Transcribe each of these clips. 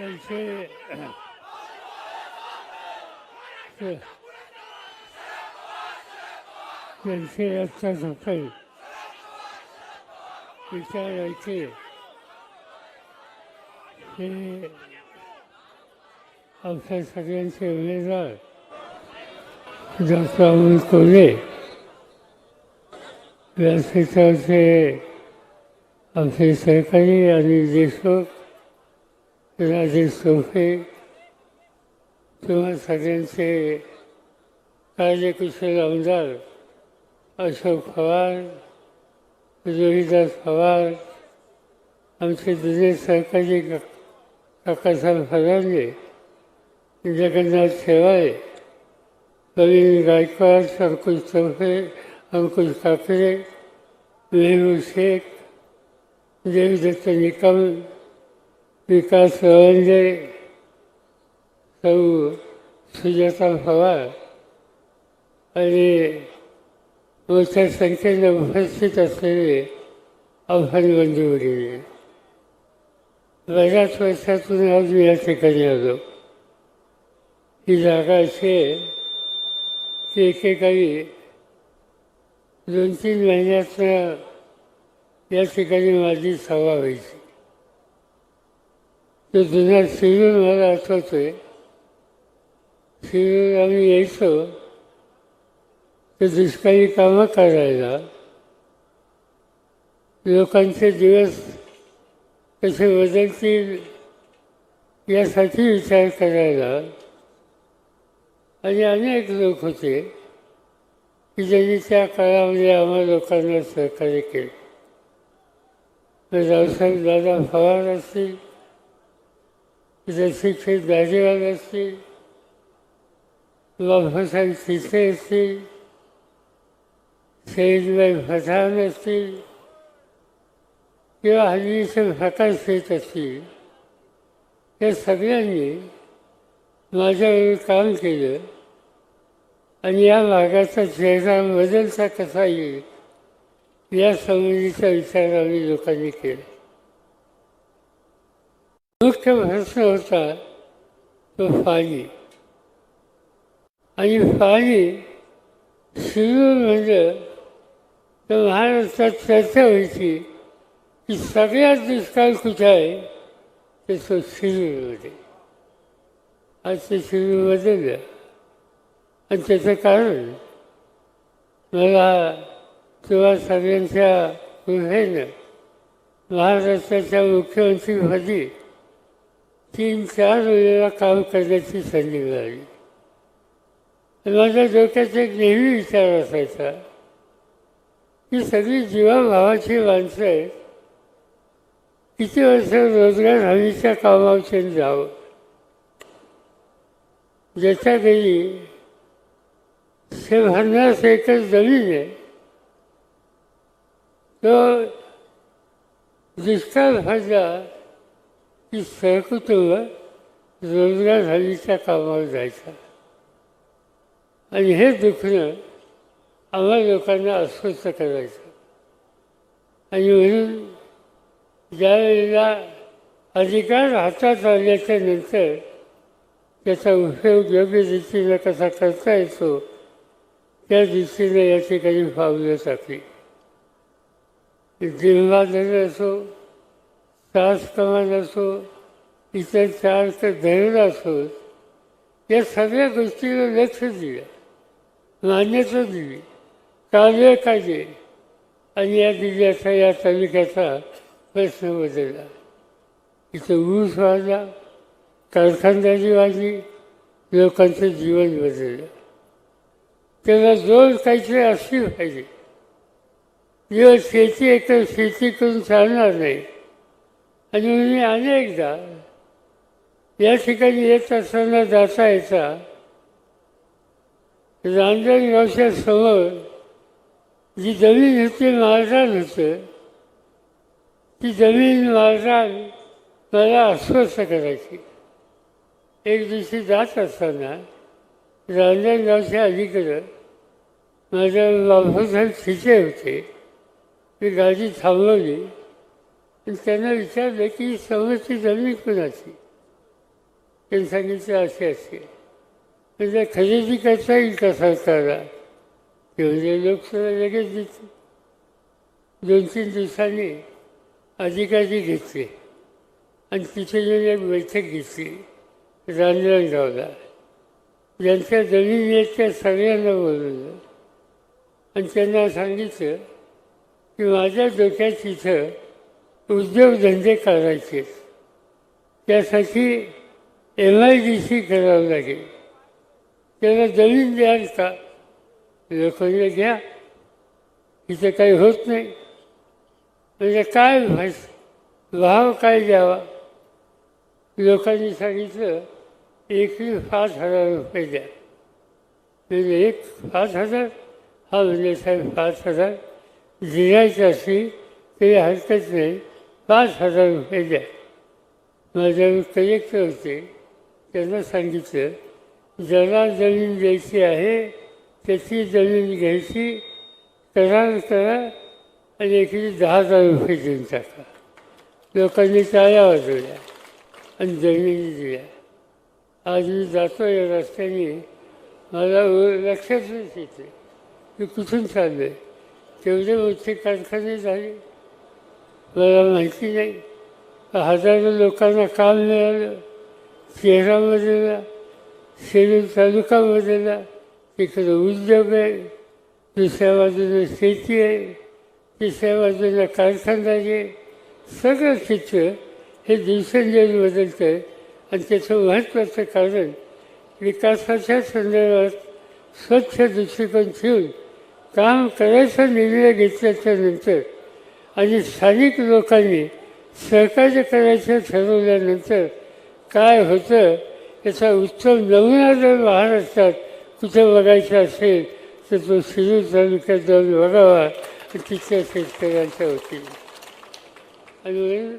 त्यांचे त्यांचे आजचा सकाळी विचारायचे हे आमच्या सगळ्यांचे उमेदवार डॉक्टर अमोल कोल्हे व्यासपीठाचे आमचे सहकारी आणि देशमुख राजे सोफे किंवा सगळ्यांचे कार्यकुशल आमदार अशोक पवार रोहिदास पवार आमचे जुने सहकारी काकासाहेब फरांदे जगन्नाथ शेवाळे प्रवीण गायकवाड अंकुश चौफे अंकुश काकडे मेहबूब शेख देवदत्त निकम विकास रवंदे सौ सुजाता पवार आणि मोठ्या संख्येने उपस्थित असलेले आव्हान बंधूवरील बऱ्याच वर्षातून आज या ठिकाणी आलो. ही जागा अशी आहे की एकेकाळी दोन तीन महिन्यातनं या ठिकाणी माझी सभा व्हायची. ते जुन्या शिरूर मला आठवते शिरूर आम्ही यायचो. ते दुष्काळी कामं करायला. लोकांचे दिवस कसे बदलतील यासाठी विचार करायला. आणि अनेक लोक होते की ज्यांनी त्या काळामध्ये आम्हा लोकांना सहकार्य केलं. मग रावसाहेब दादा फवार असतील रसिकशेठ दाजेवाल असतील बाबासाहेब शिसे असतील शहीदबाई पठाण असतील किंवा हल्लीचे प्रकाश शेत असतील या सगळ्यांनी माझ्यावर काम केलं आणि या भागाचा चेहरा बदलता कसा येईल या संबंधीचा विचार आम्ही लोकांनी केला मुख्य प्रश्न होता तो पाणी आणि पाणी सुरू म्हणजे तर महाराष्ट्रात चर्चा व्हायची की सगळ्यात दुष्काळ कुठे आहे ते तो शिरूरमध्ये आज ते शिरूर बदललं आणि त्याचं कारण मला किंवा सगळ्यांच्या गृहेनं महाराष्ट्राच्या मुख्यमंत्रीपदी तीन चार वेळेला काम करण्याची संधी मिळाली. माझ्या डोक्यात एक नेहमी विचार असायचा की सगळी जीवाभावाची माणसं आहेत. किती वर्ष रोजगार हमीच्या कामावचे जावं. ज्याच्या घरी शे पन्नास एकर जमीन आहे. तो दुष्काळ भाजला की सहकुटुंब रोजगार झालीच्या कामावर जायचा. आणि हे दुखणं आम्हा लोकांना अस्वस्थ करायचं. आणि म्हणून ज्यावेळेला अधिकार हातात आल्याच्यानंतर त्याचा उपयोग योग्य रीतीनं कसा करता येतो त्या दृष्टीने या ठिकाणी फावलं टाकली जिल्हाधर असो सास कमान असो इतर चार तर धैर्य असो या सगळ्या गोष्टीला लक्ष दिलं मान्यता दिली. कार्य काढले आणि या जिल्ह्याचा या तालुक्याचा प्रश्न बदलला. इथं ऊस वाढला कारखानदारी वाढली लोकांचं जीवन बदललं. त्याला जोर काहीतरी असली पाहिजे. जेव्हा शेती एकतर शेती करून चालणार नाही आणि मी अनेकदा या ठिकाणी येत असताना जाता येता रांजणगावच्या समोर जी जमीन होती मारदान होतं ती जमीन मारदान मला अस्वस्थ करायची. एक दिवशी जात असताना रांजणगावच्या अलीकडं माझ्या बाबासाहेब तिथे होते. मी गाडी थांबवली. त्यांना विचारलं की समस्या समोरची जमीन कुणाची? त्यांनी सांगितलं असे असे म्हणजे खरेदी करता येईल का सरकारला? ते म्हणजे लोकसभा लगेच देते दोन तीन दिवसांनी अधिकारी घेतले. आणि तिथे एक बैठक घेतली. रांजणगावला ज्यांच्या जमीन आहेत त्या सगळ्यांना बोलवलं. आणि त्यांना सांगितलं की माझ्या डोक्यात तिथं उद्योगधंदे करायचे. त्यासाठी एम आय डी सी करावं लागेल. त्याला जमीन द्याल का? लोकांना घ्या इथं काही होत नाही. म्हणजे काय भास भाव काय द्यावा? लोकांनी सांगितलं एकरी पाच हजार रुपये द्या. म्हणजे एक पाच हजार? हा म्हणजे साहेब पाच हजार. दिरायचं असेल तरी हरकत नाही. पाच हजार रुपये द्या माझ्या कलेक्टर होते. त्यांना सांगितलं ज्याला जमीन द्यायची आहे त्याची जमीन घ्यायची. करार करा आणि एखादी दहा हजार रुपये देऊन टाका. लोकांनी टाळ्या वाजवल्या आणि जमिनी दिल्या. आज मी जातो या रस्त्याने. मला लक्षातच येते की कुठून चाललं आहे तेवढे मोठे कारखाने झाले. मला माहिती नाही. हजारो लोकांना काम मिळालं. शहरा बदलला शेलूर तिकडं उद्योग आहे. दुसऱ्या बाजूला शेती आहे. तिसऱ्या बाजूला कारखाना आहे. सगळं चित्र हे दिवसेंदिवस बदलतं आहे. आणि त्याचं महत्त्वाचं कारण विकासाच्या संदर्भात स्वच्छ दृष्टिकोन ठेवून काम करायचा निर्णय घेतल्याच्या नंतर आणि स्थानिक लोकांनी सहकार्य करायचं ठरवल्यानंतर काय होतं याचा उत्तम नमुना जर महाराष्ट्रात कुठे बघायचा असेल तर तो शिरूर तालुक्यात जाऊन बघावा तिथल्या शेतकऱ्यांच्या वतीने. आणि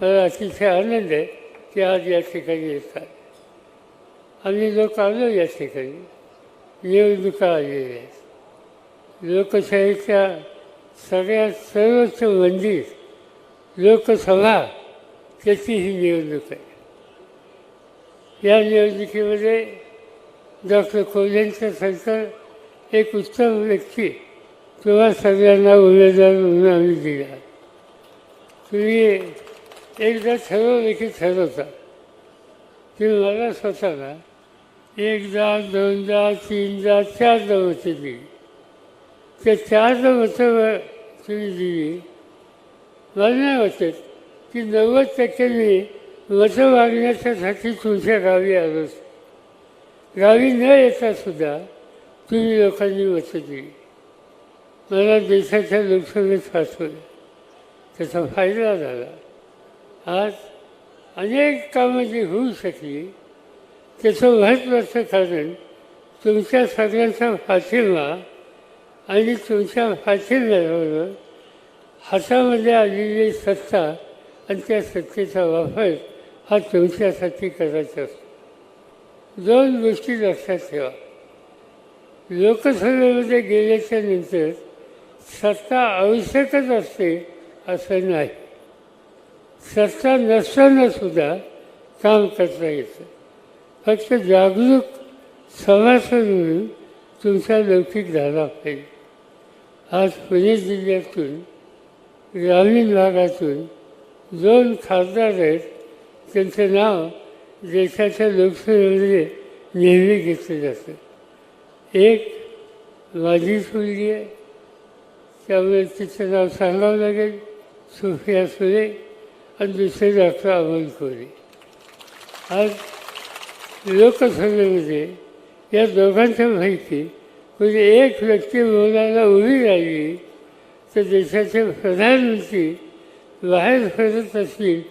मला अतिशय आनंद आहे की आज या ठिकाणी येतात. आम्ही लोक आलो या ठिकाणी. निवडणुका आलेल्या आहेत. लोकशाहीच्या सगळ्यात सर्वोच्च मंदिर लोकसभा त्याची ही निवडणूक आहे. या निवडणुकीमध्ये डॉक्टर कोल्हेंचं सरकार एक उत्तम व्यक्ती किंवा सगळ्यांना उमेदवार म्हणून आम्ही दिला. तुम्ही एकदा ठरवलं की ठरवता. तुम्ही मला स्वतःला एकदा दोनदा तीनदा चारदा मतं दिली त्या चारदा मतं तुम्ही दिली मला वाटत की नव्वद टक्क्यांनी मतं मागण्याच्यासाठी तुमच्या गावी आलोच गावी न येता सुद्धा तुम्ही लोकांनी मतं दिली. मला देशाच्या लोकसभेत पाठवलं त्याचा फायदा झाला. आज अनेक कामं जी होऊ शकली त्याचं महत्त्वाचं कारण तुमच्या सगळ्यांचा पाठिंबा आणि तुमच्या पाठिंब्याबरोबर हातामध्ये आलेली सत्ता आणि त्या सत्तेचा वापर हा तुमच्यासाठी करायचा असतो. दोन गोष्टी लक्षात ठेवा. लोकसभेमध्ये गेल्याच्यानंतर सत्ता आवश्यकच असते असं नाही. सत्ता नसताना सुद्धा काम करता येतं. फक्त जागरूक समाज म्हणून तुमचा लौकिक झाला पाहिजे. आज पुणे जिल्ह्यातून ग्रामीण भागातून दोन खासदार आहेत. त्यांचं नाव देशाच्या लोकसभेमध्ये नेहमी घेतलं जातं. एक माझी मुलगी आहे त्यामुळे तिचं नाव सांगावं लागेल सुफिया सुरे आणि दुसरे डॉक्टर अमोल कोरे. आज लोकसभेमध्ये या दोघांच्या माहिती म्हणजे एक व्यक्ती बोलायला उभी राहिली तर देशाचे प्रधानमंत्री बाहेर फिरत असतील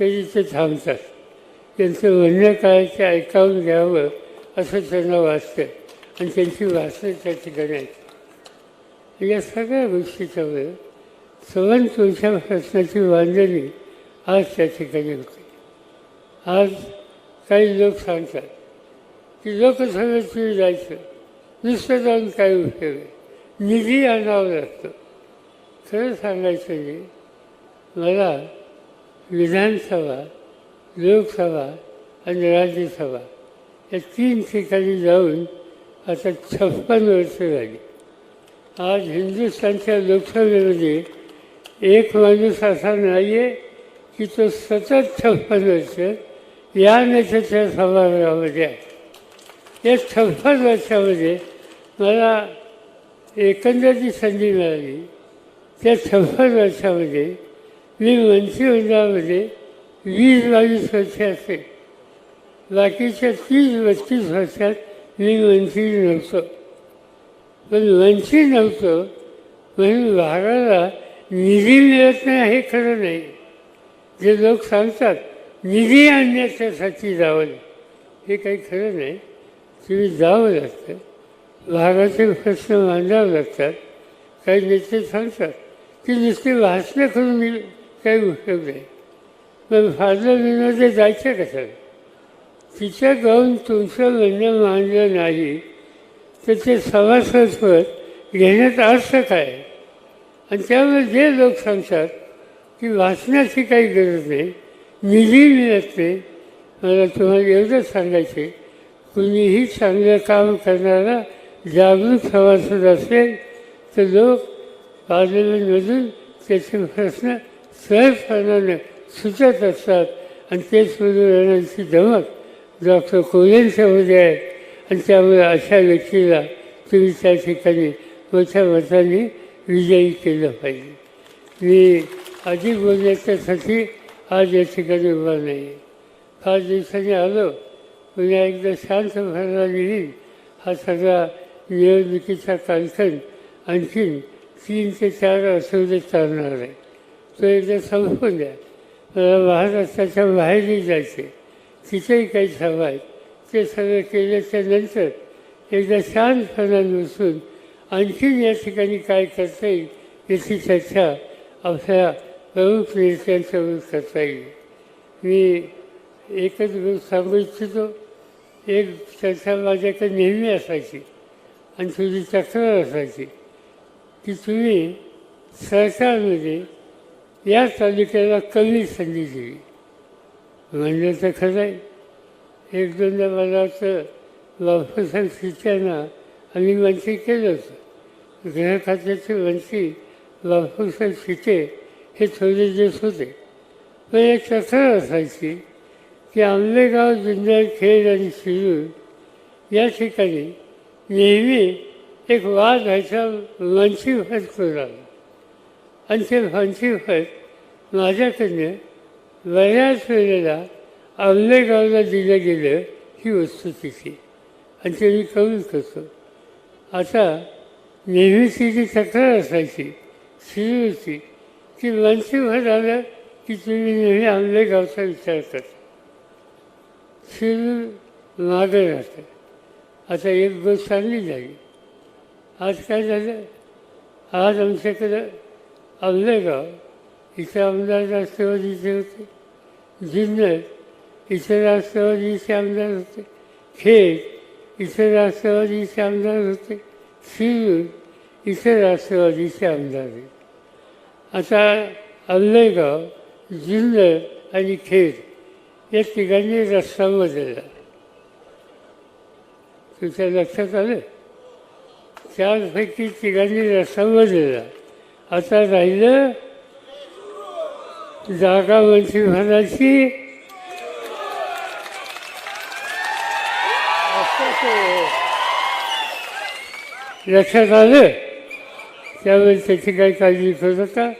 तरी ते थांबतात. त्यांचं म्हणणं काय ते ऐकावून घ्यावं असं त्यांना वाटतं. आणि त्यांची वाचणं त्या ठिकाणी आहेत या सगळ्या गोष्टीच्या वेळ सवन तुमच्या प्रश्नाची बांधणी आज त्या ठिकाणी होते. आज काही लोक सांगतात की लोकसभेत तुम्ही जायचं. नुसतं जाऊन काय उपयोग आहे निधी आणावं लागतं. खरं सांगायचं की मला विधानसभा लोकसभा आणि राज्यसभा या तीन ठिकाणी जाऊन आता छप्पन वर्ष झाली. आज हिंदुस्थानच्या लोकसभेमध्ये एक माणूस असा नाही आहे की तो सतत छप्पन वर्ष या नेत्याच्या सभागृहामध्ये आहे. या छप्पन वर्षामध्ये मला एकंदर जी संधी मिळाली. त्या छप्पन वर्षामध्ये मी मंत्रिमंडळामध्ये वीस बावीस वर्षे असे. बाकीच्या तीस बत्तीस वर्षात मी मंत्री नव्हतो. पण मंत्री नव्हतो म्हणून भागाला निधी मिळत नाही हे खरं नाही. जे लोक सांगतात निधी आणण्याच्यासाठी जावं. हे काही खरं नाही. तुम्ही जावं लागतं भागातील प्रश्न मांडावे लागतात. काही नेते सांगतात. की नुसती वाचणं करून मी काही उपयोग नाही. मग फादर विनोदे जायचं कशाला? तिच्या गाऊन तुमचं म्हणणं मांडलं नाही तर ते सभासदपद घेण्यात अर्थ काय आणि त्यामुळे जे लोक सांगतात की वाचण्याची काही गरज नाही निधी मिळत नाही मला तुम्हाला एवढंच सांगायचे कुणीही चांगलं काम करणारा जागरूक सभासद असेल तर लोक पार्लमेंटमधून त्याचे प्रश्न सहजपणाने सुचत असतात. आणि ते सोडून म्हणजे धमक डॉक्टर कोल्यांच्यामध्ये आहे. आणि त्यामुळे अशा व्यक्तीला तुम्ही त्या ठिकाणी मोठ्या मताने विजयी केलं पाहिजे. मी अधिक बोलण्याच्यासाठी आज या ठिकाणी उभा नाही पाच दिवसांनी आलो. पुन्हा एकदा शांत व्हायला येईल हा सगळा निवडणुकीचा कालखंड आणखीन तीन ते चार आठवडे चालणार आहे. तो एकदा संपून द्या. मला महाराष्ट्राच्या बाहेरही जायचे तिथेही काही सभा आहेत ते सगळं केल्याच्यानंतर एकदा शांतपणाने बसून आणखीन या ठिकाणी काय करता येईल याची चर्चा आपल्या प्रमुख नेत्यांसोबत करता येईल. मी एकच गोष्ट सांगू इच्छितो एक चर्चा माझ्याकडे नेहमी असायची आणि तुझी तक्रार असायची. की तुम्ही सरकारमध्ये या तालुक्याला कमी संधी दिली. म्हणलं तर खरं आहे. एक दोनदा मला तर बापूसाहेब शित्यांना आम्ही मंत्री केलं होतं. गृह मंत्री बापूसाहेब शिते हे थोडे दिवस होते. पण एक तक्रार असायची. की आंबेगाव जुन्नर खेड आणि शिरूर या ठिकाणी नेहमी एक वाद व्हायचा वंशीफत करून आणि ते वंशीफत माझ्याकडनं बऱ्याच वेळेला आंबेगावला दिलं गेलं ही वस्तुस्थिती आणि ते मी कबूल करतो. आता नेहमीची जी तक्रार असायची शिरूरची की भर आलं की तुम्ही नेहमी आंबेगावचा विचार करता. शिरूर मागं राहतं। आता एक गोष्ट चांगली झाली आज काय झालं आज आमच्याकडं आंबेगाव इथे आमदार राष्ट्रवादीचे होते। जुन्नर इथे राष्ट्रवादीचे आमदार होते। खेड इथे राष्ट्रवादीचे आमदार होते। शिरूर इथे राष्ट्रवादीचे आमदार आहेत आता आंबेगाव जुन्नर आणि खेड या ठिकाणी रस्ता तुमच्या लक्षात आलं? चारपैकी तिघांनी रस्ता दिला आता राहिलं जागा मंत्रिमंडळाची लक्षात आलं? त्यामुळे त्याची काही काळजी करू नका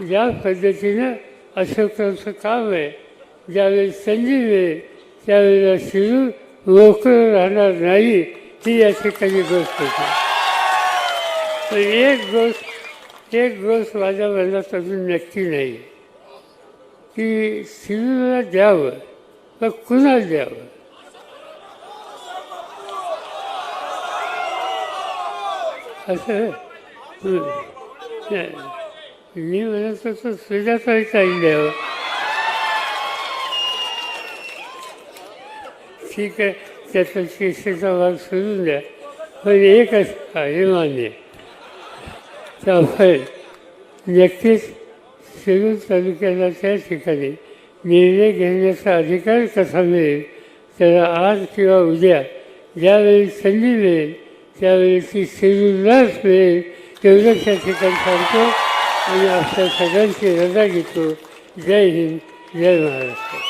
ज्या पद्धतीनं अशोकांचं काम आहे. ज्यावेळी संधी मिळेल त्यावेळेला शिरू मोकळं राहणार नाही ही या ठिकाणी गोष्ट होती. पण एक गोष्ट एक गोष्ट माझ्या मनात अजून नक्की नाही. की शिरूला द्यावं तर कुणाला द्यावं? असं नाही. मी म्हणत होतो सुजाताई काही द्यावं ठीक आहे त्याचा शिक्षेचा भाग सोडून द्या. पण एकच आहे मान्य त्यामुळे नक्कीच शिरूर तालुक्याला त्या ठिकाणी निर्णय घेण्याचा अधिकार कसा मिळेल त्याला आज किंवा उद्या ज्यावेळी संधी मिळेल त्यावेळी ती सेल्युलर्स मिळेल तेवढंच त्या ठिकाणी सांगतो. आणि आपल्या सगळ्यांची रजा घेतो. जय हिंद जय महाराष्ट्र.